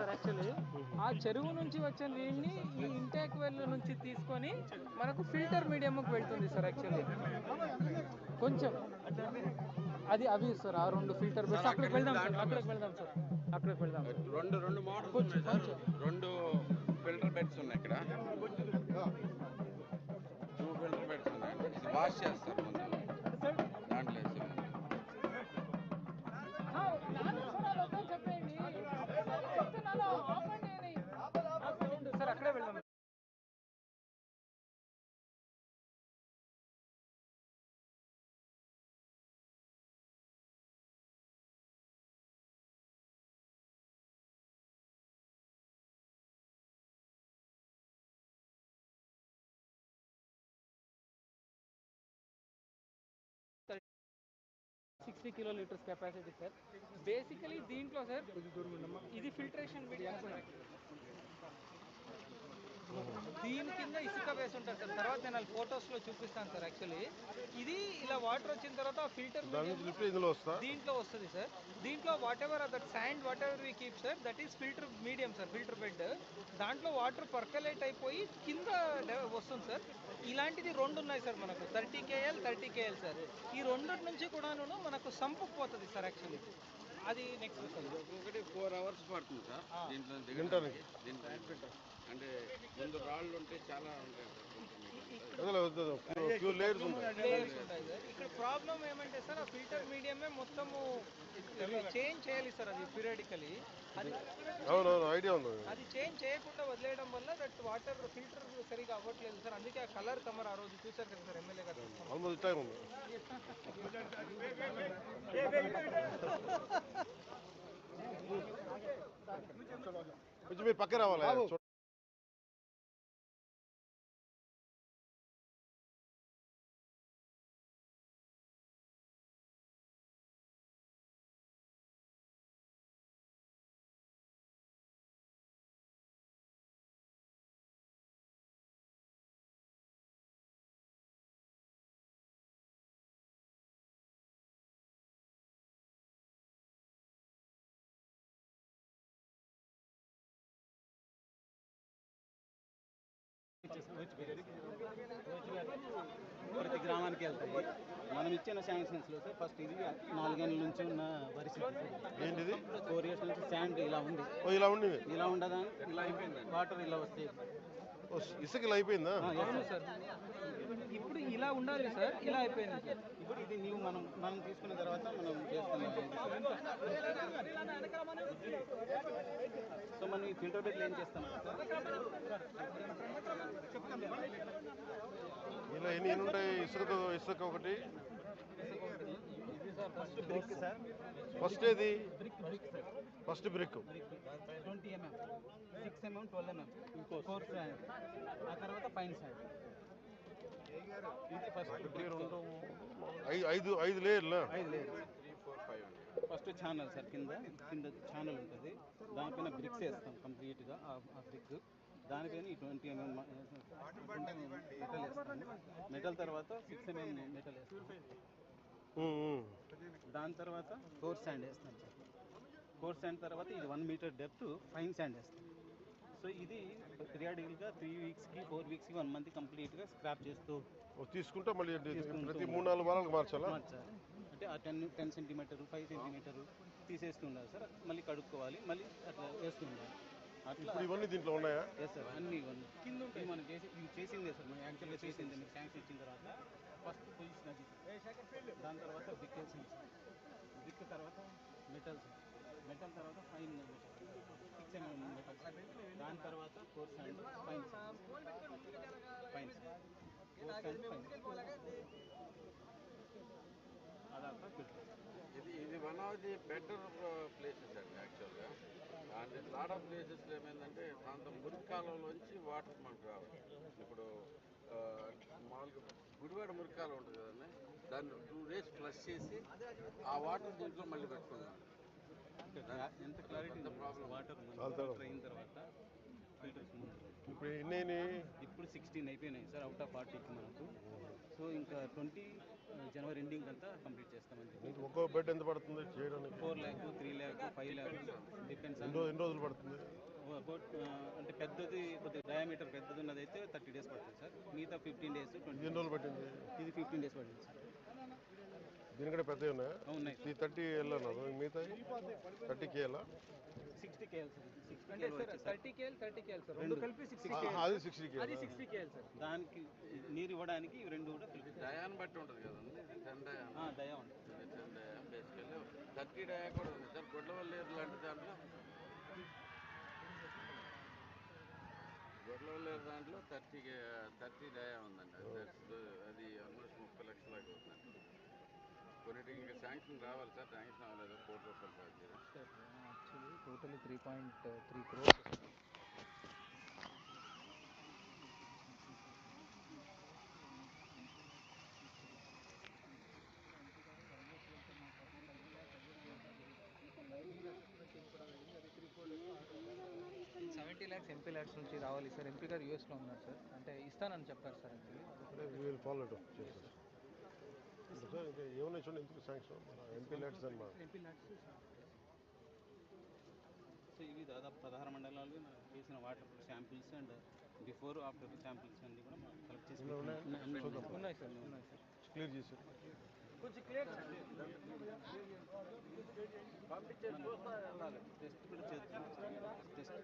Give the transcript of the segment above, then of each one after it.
Sir actually ఆ చెరువు నుంచి వచ్చే నీళ్ళని ఈ ఇంటాక్ వెల్ నుంచి తీసుకొని మనకు ఫిల్టర్ మీడియంకి వెళ్తుంది సార్ యాక్చువల్లీ కొంచెం. అది అవి సార్ ఆ రెండు ఫిల్టర్ బెడ్స్ అక్కడికి వెళ్దాం సార్ అక్కడికి వెళ్దాం సార్ అక్కడికి వెళ్దాం రెండు రెండు మోడల్స్ ఉన్నాయి సార్. రెండు ఫిల్టర్ బెడ్స్ ఉన్నాయి ఇక్కడ. టూ ఫిల్టర్ బెడ్స్ ఉన్నాయి. వాష్ చేస్తారు. Sixty kilo litres capacity sir basically దీంట్లో సార్ ఇది ఫిల్టరేషన్ మీడియా దీని కింద ఇసుక వేసి ఉంటుంది సార్. తర్వాత నేను ఫొటోస్లో చూపిస్తాను సార్ యాక్చువల్లీ ఇది ఇలా వాటర్ వచ్చిన తర్వాత ఫిల్టర్ దీంట్లో వస్తుంది సార్. దీంట్లో whatever that sand whatever we keep sir that is filter medium sir filter bed దాంట్లో వాటర్ పర్కలేట్ అయిపోయి కింద వస్తుంది సార్. ఇలాంటిది రెండు ఉన్నాయి సార్ మనకు. Thirty KL thirty KL sir ఈ రెండు నుంచి కూడాను మనకు సంపుకు పోతుంది సార్ యాక్చువల్లీ అది నెక్స్ట్ ఒకటి ఫోర్ అవర్స్ పడుతుంది సార్. దీంట్లో దిగటానికి. దిగటానికి. దీంట్లో అంటే ముందు రాళ్ళు ఉంటే చాలా ఉంటాయి. ఇక్కడ ప్రాబ్లం ఏమంటే సార్ ఆ ఫిల్టర్ మీడియమే మొత్తము చేంజ్ చేయాలి సార్ అది పీరియడికలీ అది ఐడియా ఉంది. అది చేంజ్ చేయకుండా వదిలేయడం వల్ల దట్ వాటర్ ఫిల్టర్ సరిగా అవ్వట్లేదు సార్. అందుకే ఆ కలర్ కమర్ ఆ రోజు చూసారు కదా సార్ ఎమ్మెల్యే గారు. కొంచెం మీరు పక్క రావాలి? ప్రతి గ్రామానికి వెళ్తాయి. మనం ఇచ్చిన శాంక్షన్స్లో సార్ ఫస్ట్ ఇది నాలుగేళ్ళ నుంచి ఉన్న పరిస్థితి ఏంటిది? ఫోర్ ఇయర్స్ నుంచి శాండ్ ఇలా ఉంది. ఓ ఇలా ఉండి ఇలా ఉండదా? ఇలా అయిపోయింది వాటర్ ఇలా వస్తాయి. ఇసుక ఇలా అయిపోయిందా. సార్ ఇలా ఉండాలి సార్ ఇలా అయిపోయింది సార్. ఇప్పుడు ఇది నీవు మనం మనం తీసుకున్న తర్వాత మనం చేస్తున్నాం సో మనం ఈ ఫిల్టర్ బెడ్లు ఏం చేస్తాం? ఇలా ఎన్ని ఉంటాయి? ఇసుక ఇసుక ఒకటి. ఇది sir first brick sir first ఏది first brick twenty mm six mm twelve mm four ఆ తర్వాత పైన శాండ్ ఇది ఫస్ట్ ఒకటి రెండు ఐదు ఐదు లేయర్లా? ఫస్ట్ ఛానల్ సార్ కింద కింద ఛానల్ ఉంటుంది. దానిపైన బ్రిక్స్ వేస్తాం కంప్లీట్గా ఆ బ్రిక్ దానిపైన ఈ ట్వంటీ ఎంఎం మెటల్ వేస్తాం. మెటల్ తర్వాత సిక్స్ ఎంఎం మెటల్ వేస్తాం. దాని తర్వాత కోర్ శాండ్ వేస్తాం సార్. కోర్ శాండ్ తర్వాత ఇది one metre depth fine sand వేస్తాం. సో ఇది పీరియాడికల్గా త్రీ వీక్స్కి ఫోర్ వీక్స్కి వన్ మంత్ కంప్లీట్గా స్క్రాప్ చేస్తూ తీసుకుంటే మళ్ళీ ప్రతి మూడు నాలుగు వారాలకు మార్చాలా? మార్చాలి. అంటే ఆ ten ten centimetre five centimetre తీసేస్తుండాలి sir. మళ్ళీ కడుక్కోవాలి మళ్ళీ అట్లా వేస్తుండాలి అట్లా ఇప్పుడు ఇవన్నీ దీంట్లో ఉన్నాయా? ఎస్ సార్ అన్ని ఇవన్నీ. కింద ఉంటాయి. మనం చేసి ఇవి చేసిందే సార్ మనం యాక్చువల్గా చేసిందే. మీకు శాంక్షన్ ఇచ్చిన తర్వాత ఫస్ట్ పొజిషన్ అది దాని తర్వాత బ్రిక్ వేసింది బ్రిక్ తర్వాత మెటల్స్ మెటల్ తర్వాత ఫైన్ సిక్స్ ఎంఎం మెటల్. దాని తర్వాత coarse and fine fine coarse and fine. ఇది ఇది one of the better places అండి యాక్చువల్గా అంటే లాట్ ఆఫ్ ప్లేసెస్లో ఏమైందంటే ప్రాంతం మురికి కాలంలోంచి వాటర్ మనకు రావాలి. ఇప్పుడు మామూలుగా గుడివాడ మురికాలం ఉంటుంది కదండి. దాన్ని టూ డేస్ ఫ్లష్ చేసి ఆ వాటర్ దీంట్లో మళ్ళీ పెట్టుకుందాం. ఎంత క్లారిటీ వాటర్. అయిన తర్వాత ఫిల్టర్స్ ఇప్పుడు ఎన్ని? ఇప్పుడు సిక్స్టీన్ అయిపోయినాయి సార్ అవుట్ ఆఫ్ ఫార్టీకి మనకు. సో ఇంకా ట్వంటీ జనవరి ఎండింగ్ అంతా కంప్లీట్ చేస్తామని చెప్పి. మీకు ఒక్కో బెడ్ ఎంత పడుతుంది చేయడానికి? Four lakh three lakh five lakh depends ఎన్ని రోజులు పడుతుంది? అంటే పెద్దది కొద్దిగా డయామీటర్ పెద్దది ఉన్నది అయితే థర్టీ డేస్ పడుతుంది సార్. మిగతా ఫిఫ్టీన్ డేస్ ట్వంటీ రోజులు పట్టింది? ఇది ఫిఫ్టీన్ డేస్ పడుతుంది సార్. దీనికంటే పెద్దవి ఉన్నాయా? ఈ థర్టీ వెళ్ళన్నారు మిగతా thirty Kela sixty KL sixty KL sir thirty KL thirty KL sir. రెండు కలిపి సిక్స్టీ కేఎల్ అది సిక్స్టీ అది కేలా సిక్స్టీ కేఎల్ సార్. దానికి నీరు ఇవ్వడానికి ఇవి రెండు కూడా డయాన్ బట్టి ఉంటుంది కదండి. టెన్ డయాన్ దయా ఉంటుంది. టెన్ బేసికల్లీ థర్టీ డయా కూడా ఉంది సార్. లాంటి దాంట్లో. దాంట్లో థర్టీ థర్టీ డయా ఉందండి. అది ఆల్మోస్ట్ ముప్పై లక్షల దాకా అవుతుందండి కొన్నిటికి ఇంకా శాంక్షన్ రావాలి సార్ శాంక్షన్ అవ్వలేదు. కోటి రూపాయలు charge actually total three point three crores. Seventy lakhs MP lakhs నుంచి రావాలి సార్. ఎంపీ గారు యూఎస్లో ఉన్నారు సార్. అంటే ఇస్తానని చెప్పారు సార్ యాక్చువల్లీ వీల్ ఫాలో చేస్తారు సార్ ఇంకా ఏమైనా చూడండి ఎందుకు శాంక్షన్ ఎంపీ సో ఇవి దాదాపు పదహారు మండలాలు చేసిన water samples and before after samples అన్ని కూడా కలెక్ట్ చేసి ఉన్నాయి సార్ క్లియర్ చేశారు కొంచెం క్లియర్ టెస్ట్ కూడా చేస్తున్నాం టెస్ట్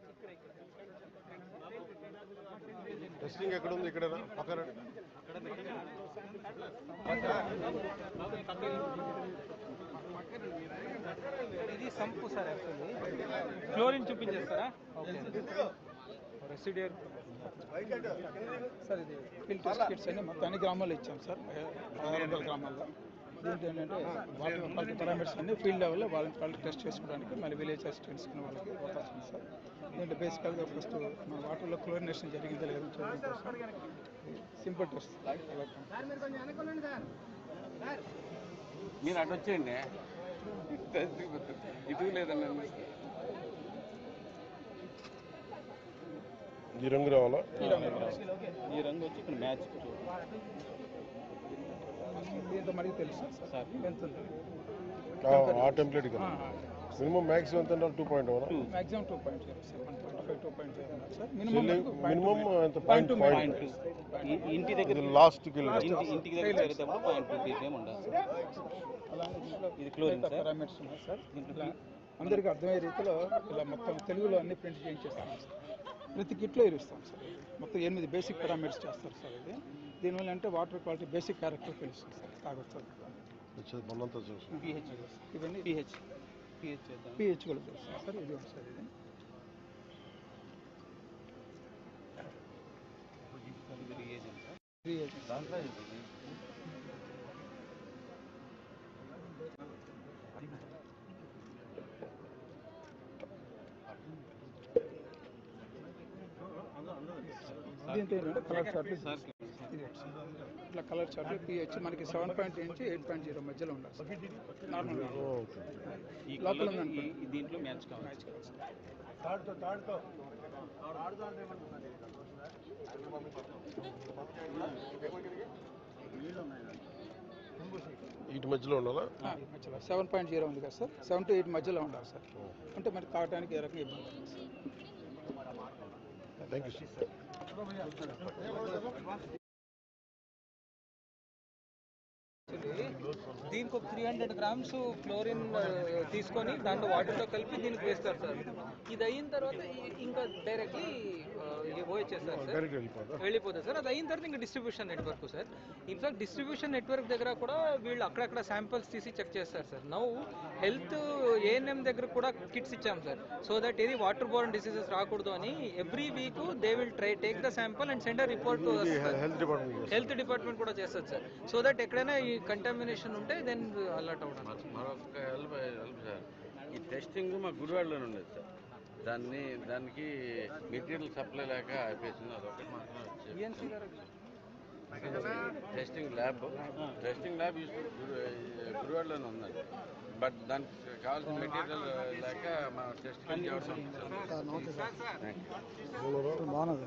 టెస్టింగ్ ఎక్కడ ఉంది? ఇక్కడ పక్కన. ఇది సంపు సార్ యాక్చువల్లీ క్లోరిన్ చూపించేస్తారా? ఓకే రెసిడియర్ సార్ ఇది ఫిల్టర్ కిట్స్ అని మొత్తం అన్ని గ్రామాల్లో ఇచ్చాం సార్. పదహారు వందల గ్రామాల్లో. దీంట్లో ఏంటంటే వాటర్ క్వాలిటీ పారామీటర్స్ అన్ని ఫీల్డ్ లెవెల్లో వాళ్ళని వాళ్ళు టెస్ట్ చేసుకోవడానికి మళ్ళీ విలేజ్ అసిస్టెంట్స్ వాళ్ళకి అవకాశం ఉంది సార్ దీంట్లో బేసికల్గా ఫస్ట్ మన వాటర్లో క్లోరినేషన్ జరిగిందా లేదని చూడడం కోసం సింపుల్ టెస్ట్ మీరు అటు వచ్చేయండి. ఇటు లేదండి. ఈ రంగు రావాలా? ఈ రంగు వచ్చి ఇక్కడ మ్యాచ్ దీంట్లో మనకి తెలుసు. సార్. ఎంత ఉంది. ఆ- టెంప్లెట్ మినిమం మ్యాక్సిమం ఎంత two point maximum two point point five two point zero sir minimum minimum ఎంత? పాయింట్ ఇంటి దగ్గర లాస్ట్ కిల్ ఇంటి ఇంటికి దగ్గర చేరేటప్పుడు పాయింట్ టూ ఉండాలి ఇది క్లోరిన్ సార్ పారామీటర్స్ ఉన్నాయి సార్ అందరికీ అర్థమయ్యే రీతిలో ఇలా మొత్తం తెలుగులో అన్ని ప్రింట్ చేయించేస్తాం సార్ ప్రతి కిట్లో ఇరుస్తాం సార్ మొత్తం ఎనిమిది బేసిక్ పారామీటర్స్ చేస్తారు సార్ ఇది. దీనివల్ల అంటే వాటర్ క్వాలిటీ బేసిక్ క్యారెక్టర్ తెలుస్తుంది సార్ తాగొచ్చు. వచ్చేది మొన్నంతా చూసి పిహెచ్ ఇవన్నీ పిహెచ్ పిహెచ్ పిహెచ్ కూడా తెలుస్తుంది సార్ ఇది సార్ ఇది. Colour sir. ఇట్లా కలర్ చార్ట్ పిహెచ్ మనకి సెవెన్ పాయింట్ నుంచి ఎయిట్ పాయింట్ జీరో మధ్యలో ఉండాలి. నార్మల్ ఓకే ఈ లోపల దీంట్లో మ్యాచ్ కావాలి వీటి మధ్యలో ఉండాలా? మధ్యలో. సెవెన్ పాయింట్ జీరో ఉంది కదా సార్. సెవెన్ టు ఎయిట్ మధ్యలో ఉండాలి సార్. అంటే మరి తాగడానికి ఏ రకంగా ఇబ్బంది సార్. థ్యాంక్ యూ సార్ దీనికి ఒక త్రీ హండ్రెడ్ గ్రామ్స్ క్లోరిన్ తీసుకొని దాంట్లో వాటర్లో కలిపి దీనికి వేస్తారు సార్. ఇది అయిన తర్వాత ఇంకా డైరెక్ట్లీ పోయిచ్చేస్తారు సార్. వెళ్ళిపోతుంది సార్. అది అయిన తర్వాత ఇంకా distribution network sir. In fact distribution network దగ్గర కూడా వీళ్ళు అక్కడక్కడ శాంపిల్స్ తీసి చెక్ చేస్తారు సార్. నౌ హెల్త్ ఏఎన్ఎం దగ్గర కూడా కిట్స్ ఇచ్చాం సార్. సో దట్ ఏది వాటర్ బోర్న్ డిసీజెస్ రాకూడదు అని every week they will try take the sample and send report health department కూడా చేస్తుంది సార్. సో దట్ ఎక్కడైనా ఈ కంటామినేషన్ ఉంటే దెన్ అలర్ట్ అవ్వడం. మరొక హెల్ప్ హెల్ప్ సార్. ఈ టెస్టింగ్ మా గుడివాడలోనే ఉండేది సార్. దాన్ని దానికి మెటీరియల్ సప్లై లేక ఆపేసింది అదొకటి మాత్రం వచ్చేది. ఈఎన్సీ గారు? టెస్టింగ్ ల్యాబ్ టెస్టింగ్ ల్యాబ్ గురువాడలోనే ఉందండి బట్ దానికి కావాల్సిన మెటీరియల్ లేక మా టెస్టింగ్ చేయవలసి బాగున్నది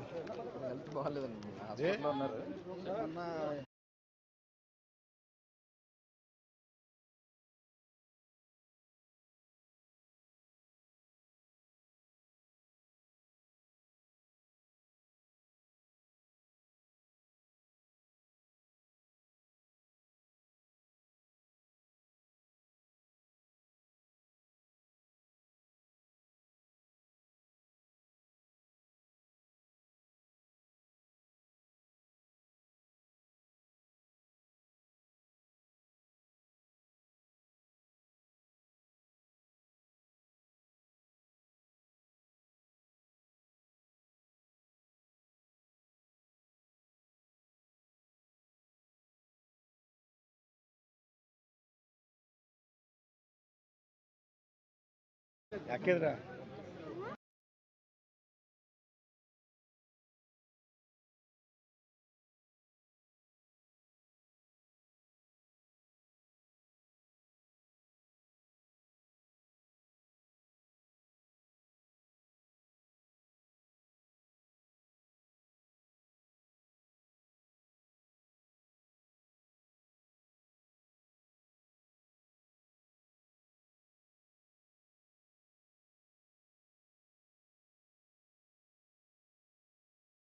హెల్త్ బాగాలేదండి. హాస్పిటల్లో ఉన్నారు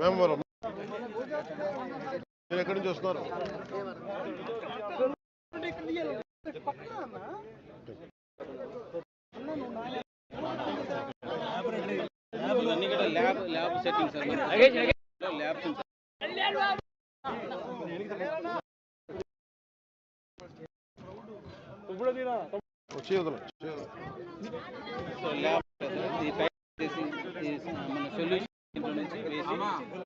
మేమవరం మీరు ఎక్కడి నుంచి వస్తున్నారు? వచ్చి వదలం వచ్చి వదలం. సో ల్యాబ్ ఇది ప్యాక్ చేసి ఈ మన సొల్యూషన్ నుంచి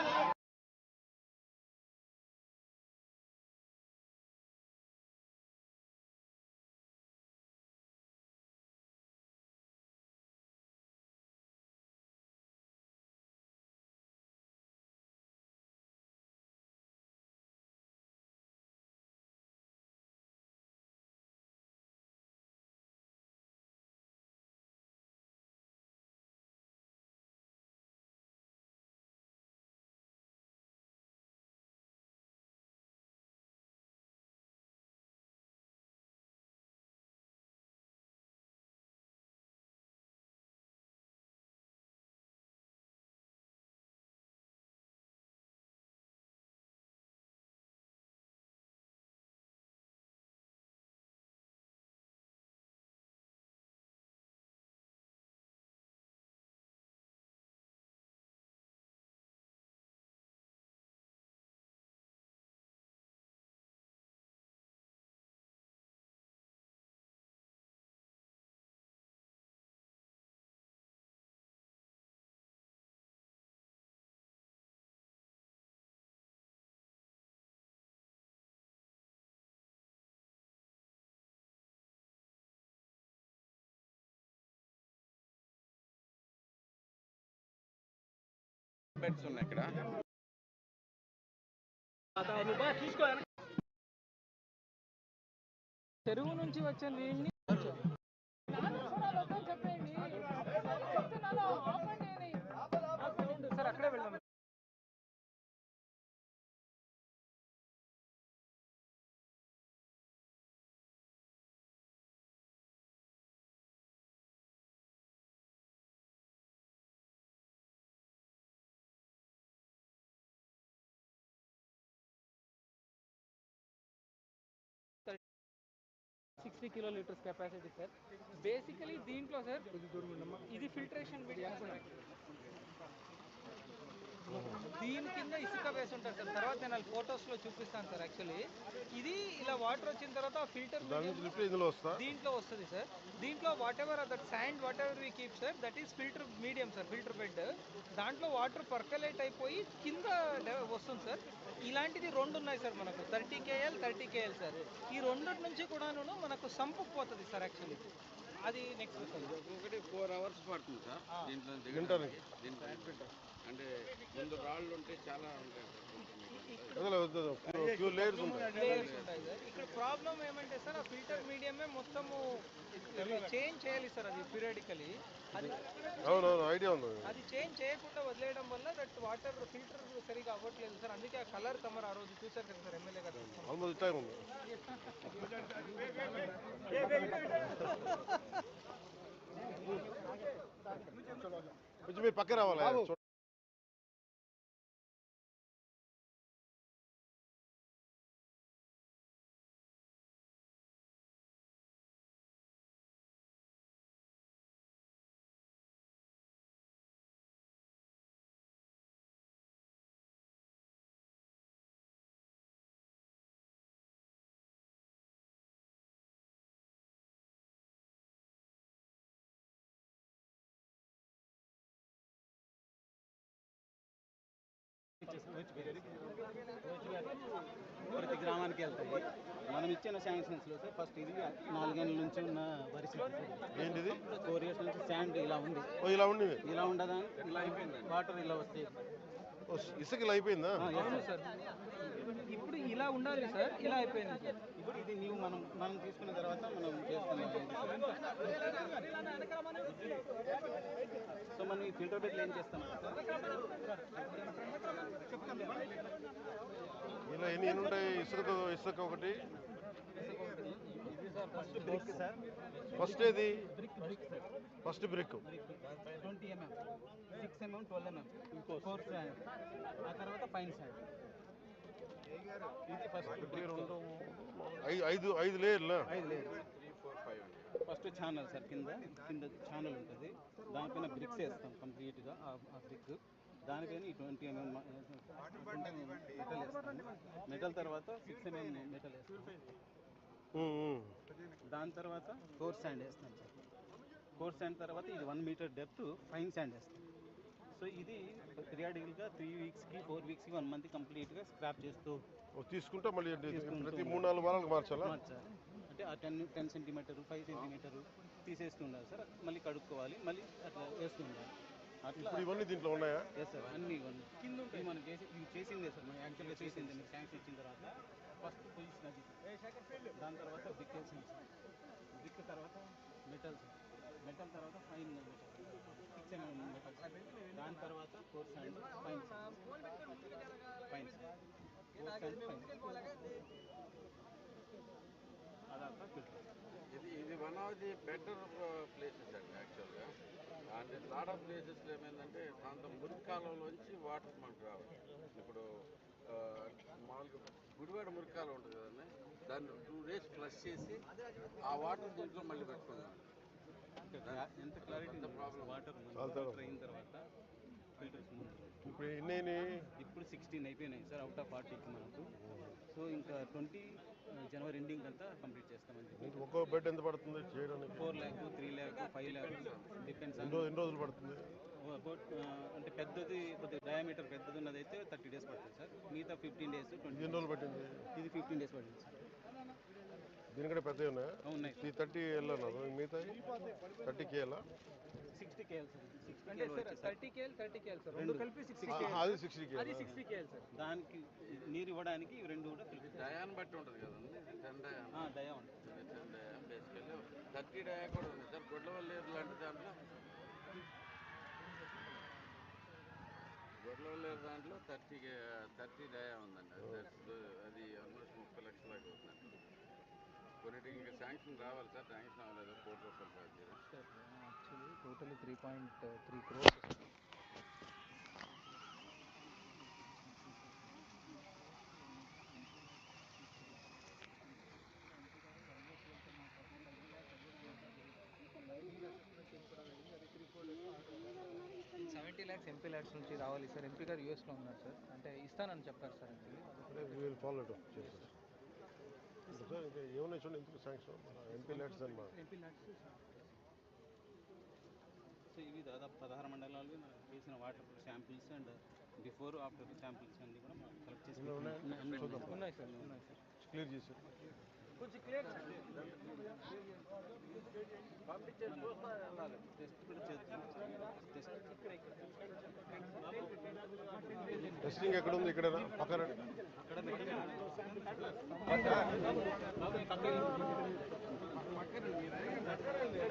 బెడ్స్ ఉన్నాయి ఇక్కడ. చెరువు నుంచి వచ్చే నీళ్ళని sixty kilo litres capacity sir basically దీంట్లో సార్ ఇది ఫిల్టరేషన్ దీని కింద ఇసుక వేసి ఉంటారు సార్ తర్వాత నేను వాళ్ళ ఫొటోస్లో చూపిస్తాను సార్ యాక్చువల్లీ ఇది ఇలా వాటర్ వచ్చిన తర్వాత ఆ ఫిల్టర్ దీంట్లో వస్తుంది సార్ దీంట్లో whatever that sand whatever we keep sir that is filter medium sir filter bed దాంట్లో వాటర్ పర్కలేట్ అయిపోయి కింద వస్తుంది సార్ ఇలాంటిది రెండు ఉన్నాయి సార్ మనకు. Thirty KL thirty KL sir. ఈ రెండింటి నుంచి కూడాను మనకు సంపుకు పోతుంది సార్ యాక్చువల్లీ అది నెక్స్ట్ ఒకటి ఫోర్ అవర్స్ పడుతుంది సార్. దీంట్లో అంటే ముందు రాళ్ళు ఉంటే చాలా ఉంటాయి లేయర్స్ ఉంటాయి. ఇక్కడ ప్రాబ్లం ఏమంటే సార్ ఆ ఫిల్టర్ మీడియమే మొత్తము చేంజ్ చేయాలి సార్ అది పీరియాడికలీ అది అవునవును ఐడియా ఉంది. అది చేంజ్ చేయకుండా వదిలేయడం వల్ల దట్ వాటర్ ఫిల్టర్ సరిగా అవ్వట్లేదు సార్. అందుకే ఆ కలర్ కమర్ ఆ రోజు చూసారు కదా సార్ ఎమ్మెల్యే గారు ఆల్మోస్ట్ ఇట్లా ఉంది. కొంచెం మీరు పక్క రావాలి? ప్రతి గ్రామానికి వెళ్తాయి. మనం ఇచ్చిన శాంక్షన్స్లో సార్ ఫస్ట్ ఇది నాలుగేళ్ళ నుంచి ఉన్న పరిస్థితి. ఏంటిది? ఫోర్ ఇయర్స్ నుంచి శాండ్ ఇలా ఉంది. ఓ ఇలా ఉంది? ఇలా ఉండదా? ఇలా అయిపోయింది? వాటర్ ఇలా వస్తాయి ఓ, ఇసుక ఇలా అయిపోయిందా? ఇప్పుడు ఇలా ఉండాలి సార్? ఇలా అయిపోయింది? సార్ ఇప్పుడు ఇది నీవు మనం మనం తీసుకున్న తర్వాత మనం చేస్తున్నాం. సో మనం ఈ ఫిల్టర్ బెడ్లు ఏం చేస్తాం? ఇలా ఎన్ని ఎన్ని ఉంటాయి? ఇసుక ఇసుక ఒకటి. ఫస్ట్ బ్రిక్ సార్ ఫస్ట్ ఏది? First brick twenty mm six mm twelve mm ఇంకో ఫోర్ ఆ తర్వాత పైన శాండ్ ఇది ఫస్ట్ ఒకటి రెండు ఐదు ఐదు ఐదు లేయర్లా? ఐదు ఫస్ట్ ఛానల్ సార్ కింద కింద ఛానల్ ఉంటుంది. దానిపైన బ్రిక్స్ వేస్తాం కంప్లీట్గా ఆ బ్రిక్ దానిపైన ఈ ట్వంటీ ఎంఎం మెటల్ వేస్తాం. మెటల్ తర్వాత సిక్స్ ఎంఎం మెటల్ వేస్తాం. దాని తర్వాత కోర్ శాండ్ వేస్తాం సార్ కోర్ శాండ్ తర్వాత ఇది one metre depth fine sand వేస్తాం. సో ఇది పీరియాడికల్గా త్రీ వీక్స్కి ఫోర్ వీక్స్కి వన్ మంత్ కంప్లీట్గా స్క్రాప్ చేస్తూ తీసుకుంటే మళ్ళీ ప్రతి మూడు నాలుగు వారాలకు మార్చాలా? మార్చాలి. అంటే ఆ ten ten centimetre five centimetre తీసేస్తుండాలి sir. మళ్ళీ కడుక్కోవాలి మళ్ళీ అట్లా వేస్తుండాలి అట్లా ఇప్పుడు ఇవన్నీ దీంట్లో ఉన్నాయా? ఎస్ సార్ అన్ని ఇవన్నీ. కింద ఉంటాయి. మనం చేసి ఇవి చేసిందే సార్ మనం యాక్చువల్గా చేసిందే మీకు శాంక్షన్ ఇచ్చిన తర్వాత ఫస్ట్ పొజిషన్ అది. దాని తర్వాత బిక్ వేసింది బిక్ తర్వాత మెటల్స్ మెటల్ తర్వాత ఫైన్ మెటల్ సిక్స్ దాని తర్వాత four sand fine fine four sand fine అదంతా ఇది ఇది one of the better places అండి యాక్చువల్గా అండ్ లాట్ ఆఫ్ ప్లేసెస్లో ఏమైందంటే దాంతో మురికి కాలంలోంచి వాటర్ మనకు రావాలి. ఇప్పుడు మామూలుగా గుడివాడ మురికాలం ఉంటుంది కదండి దాన్ని టూ డేస్ ఫ్లష్ చేసి ఆ వాటర్ దీంట్లో మళ్ళీ పెట్టుకున్నాం ఎంత క్లారిటీ వాటర్ తేడా. అయిన తర్వాత ఫిల్టర్స్ ఇప్పుడు ఎన్ని? ఇప్పుడు సిక్స్టీన్ అయిపోయినాయి సార్ అవుట్ ఆఫ్ ఫార్టీకి మనకు. సో ఇంకా ట్వంటీ జనవరి ఎండింగ్ అంతా కంప్లీట్ మీకు ఒక్కో బెడ్ ఎంత పడుతుంది చేయడానికి? Four lakh three lakh five lakh depends ఎన్ని రోజులు ఎన్ని రోజులు పడుతుంది? అబౌట్ అంటే పెద్దది కొద్దిగా డయామీటర్ పెద్దది ఉన్నది అయితే థర్టీ డేస్ పడుతుంది సార్. మిగతా ఫిఫ్టీన్ డేస్ ట్వంటీ రోజులు పట్టింది? ఇది ఫిఫ్టీన్ డేస్ పడుతుంది సార్. దీనికంటే పెద్దవి ఉన్నాయా. ఉన్నాయి ఈ థర్టీ వెళ్ళన్నారు మిగతా థర్టీ కేలా? సిక్స్టీ కేఎల్ సిక్స్టీ అంటే కేఎల్ సార్ వచ్చి sir thirty KL thirty KL sir. రెండు. కలిపి సిక్స్టీ అది సిక్స్టీ అది సిక్స్టీ కేఎల్ సార్. దానికి నీరు ఇవ్వడానికి ఇవి రెండు కూడా ఫిల్టర్ డయాన్ బట్టి ఉంటుంది కదండి. టెన్ డయాన్. దయా ఉంటుంది. టెన్ డయాన్ బేసికల్లీ థర్టీ డయా కూడా ఉంది సార్. గొడ్లవల్లేరు లాంటి దాంట్లో. గొడ్లవల్లేరు దాంట్లో థర్టీ థర్టీ డయా ఉందండి. అది ఆల్మోస్ట్ ముప్పై లక్షల అవుతుందండి కొన్నిటికి ఇంకా శాంక్షన్ రావాలి సార్ శాంక్షన్ అవ్వలేదు కోటి రూపాయలు ఛార్జీలు actually totally three point three crores seventy lakhs MP lakhs నుంచి రావాలి సార్. ఎంపీ గారు యూఎస్లో ఉన్నారు సార్. అంటే ఇస్తానని చెప్పారు సార్ యాక్చువల్లీ ఫాలో సార్ ఇంకా ఏమున్నాయి చూడండి ఎందుకు శాంక్షన్ మన ఎంపీ ల్యాడ్స్ అనమాట ఎంపీ ల్యాక్స్ సో ఇవి దాదాపు పదహారు మండలాలు చేసిన water samples and before after samples అన్ని కూడా మనం కలెక్ట్ చేసి ఉన్నాయా? సార్ ఉన్నాయి సార్. క్లియర్ చేసి కొంచెం క్లియర్ పంపించే చూస్తా వెళ్ళాలి టెస్ట్ కూడా చేస్తున్నాం టెస్ట్ టెస్టింగ్ ఎక్కడ ఉంది? ఇక్కడ పక్కన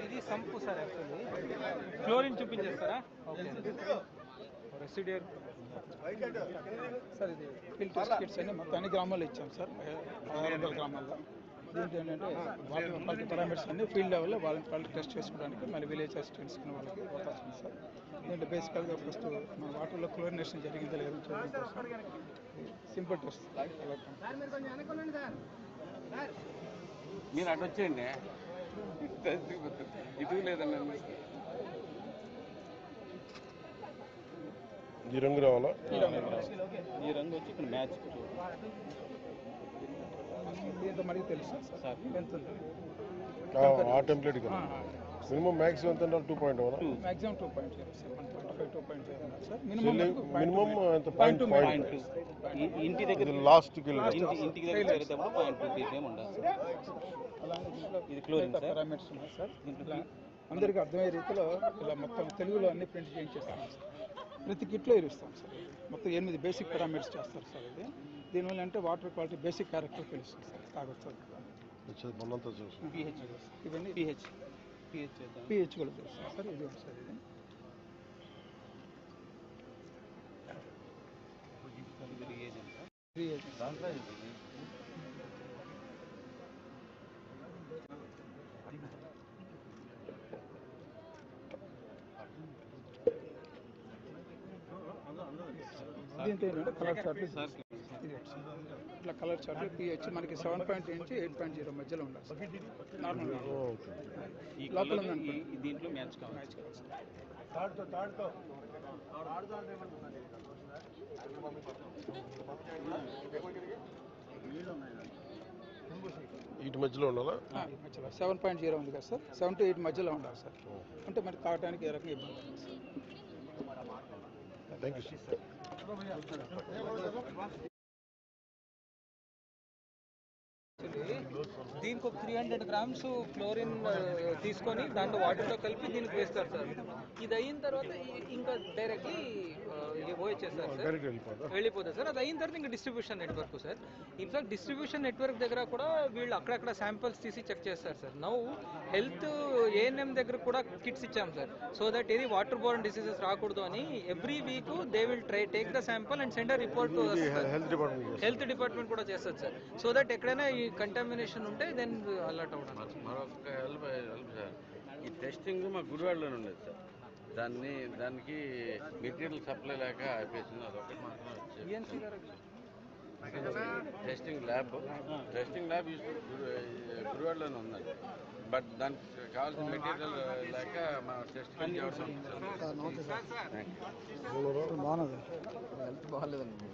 ఇది సంపు సార్ యాక్చువల్లీ క్లోరిన్ చూపించేస్తారా? ఓకే రెసిడియర్ సార్ ఇది ఫిల్టర్ కిట్స్ అని మొత్తం అన్ని గ్రామాల్లో ఇచ్చాం సార్. గ్రామాల్లో. దీంట్లో ఏంటంటే వాటర్ క్వాలిటీ పారామీటర్స్ అన్ని ఫీల్డ్ లెవెల్లో వాళ్ళని క్వాలిటీ టెస్ట్ చేసుకోవడానికి మళ్ళీ విలేజ్ అసిస్టెంట్స్ వాళ్ళకి అవకాశం సార్ దీంట్లో బేసికల్గా ఫస్ట్ మన వాటర్లో క్లోరినేషన్ జరిగిందా లేదని చూడడం కోసం సింపుల్ టెస్ట్ మీరు అటు వచ్చేయండి. ఇటు లేదండి ఈ రంగు రావాలా? ఈ రంగు వచ్చి ఇక్కడ మ్యాచ్ దీంట్లో మనకి తెలుసు. సార్. ఎంత ఉంది. ఆ- టెంప్లెట్ కదా మినిమం మ్యాక్సిమం ఎంత two point one maximum two point two point sir. Minimum minimum ఎంత? పాయింట్ పాయింట్ ఇంటి దగ్గర ఇంటి ఇంటికి దగ్గర చేరేటప్పుడు పాయింట్ ఉండాలి ఇది క్లోరిన్ సార్. పారామీటర్స్ ఉన్నాయి సార్. అందరికీ అర్థమయ్యే రీతిలో ఇలా మొత్తం తెలుగులో అన్ని ప్రింట్ చేయించేస్తాం సార్. ప్రతి కిట్లో ఇరుస్తాం సార్. మొత్తం ఎనిమిది బేసిక్ పారామీటర్స్ చేస్తారు సార్ ఇది. దీనివల్ల అంటే వాటర్ క్వాలిటీ బేసిక్ క్యారెక్టర్ తెలుస్తుంది సార్ తాగొచ్చు. వచ్చేది మొన్నంతా చూసి. పిహెచ్ ఇవన్నీ పిహెచ్. పిహెచ్ చేద్దాం. పిహెచ్ కూడా తెలుస్తుంది సార్. ఇది ఒకటి సార్ ఇది. ఇది రియేజెంట్ సార్ త్రీ ఏజెంట్స్. దీంట్లో ఏంటంటే కలర్ చార్ట్లు సార్ ఇది ఒకటి సార్. ఇట్లా కలర్ చార్ట్లు పిహెచ్ మనకి సెవెన్ పాయింట్ నుంచి ఎయిట్ పాయింట్ జీరో మధ్యలో ఉండాలి నార్మల్ ఓకే. ఈ లోపల దీంట్లో మ్యాచ్ కావాలి. వీటి మధ్యలో ఉండాలా? సెవెన్ పాయింట్ జీరో ఉంది కదా సార్. సెవెన్ టు ఎయిట్ మధ్యలో ఉండాలి సార్. అంటే మనకి తాగడానికి ఏ రకంగా ఇబ్బంది థ్యాంక్ యూ సార్ దీనికి ఒక త్రీ హండ్రెడ్ గ్రామ్స్ క్లోరిన్ తీసుకొని దాంట్లో వాటర్లో కలిపి దీనికి వేస్తారు సార్. ఇది అయిన తర్వాత ఇంకా డైరెక్ట్లీ పోయిచ్చేస్తారు సార్ వెళ్ళిపోతుంది సార్. అది అయిన తర్వాత ఇంకా distribution network sir. In fact distribution network దగ్గర కూడా వీళ్ళు అక్కడక్కడ శాంపిల్స్ తీసి చెక్ చేస్తారు సార్. నౌ హెల్త్ ఏఎన్ఎం దగ్గర కూడా కిట్స్ ఇచ్చాం సార్. సో దట్ ఏది వాటర్ బోర్న్ డిసీజెస్ రాకూడదు అని every week they will try take the sample and send report health department కూడా చేస్తుంది సార్. సో దట్ ఎక్కడైనా కంటామినేషన్ ఉంటే దెన్ అలర్ట్ అవ్వడం. మరొక- మరొక హెల్ప్ హెల్ప్ సార్ ఈ టెస్టింగ్ మా గుడివాడలోనే ఉండేది సార్. దాన్ని దానికి మెటీరియల్ సప్లై లేక ఆపేసింది అదొకటి మాత్రం టెస్టింగ్ ల్యాబ్ టెస్టింగ్ ల్యాబ్ ఈ గురు- ఈ గుడివాడలోనే ఉందండి బట్ దానికి కావాల్సిన మెటీరియల్ లేక మా టెస్టింగ్ హెల్త్ బాగాలేదండి.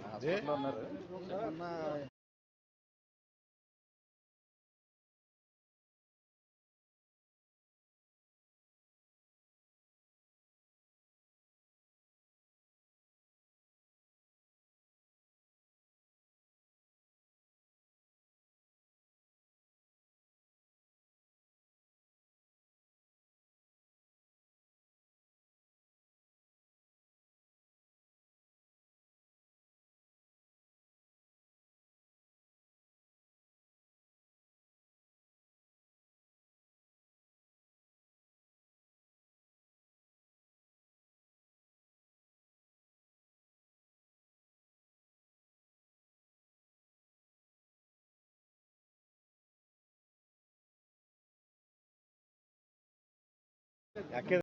¿A qué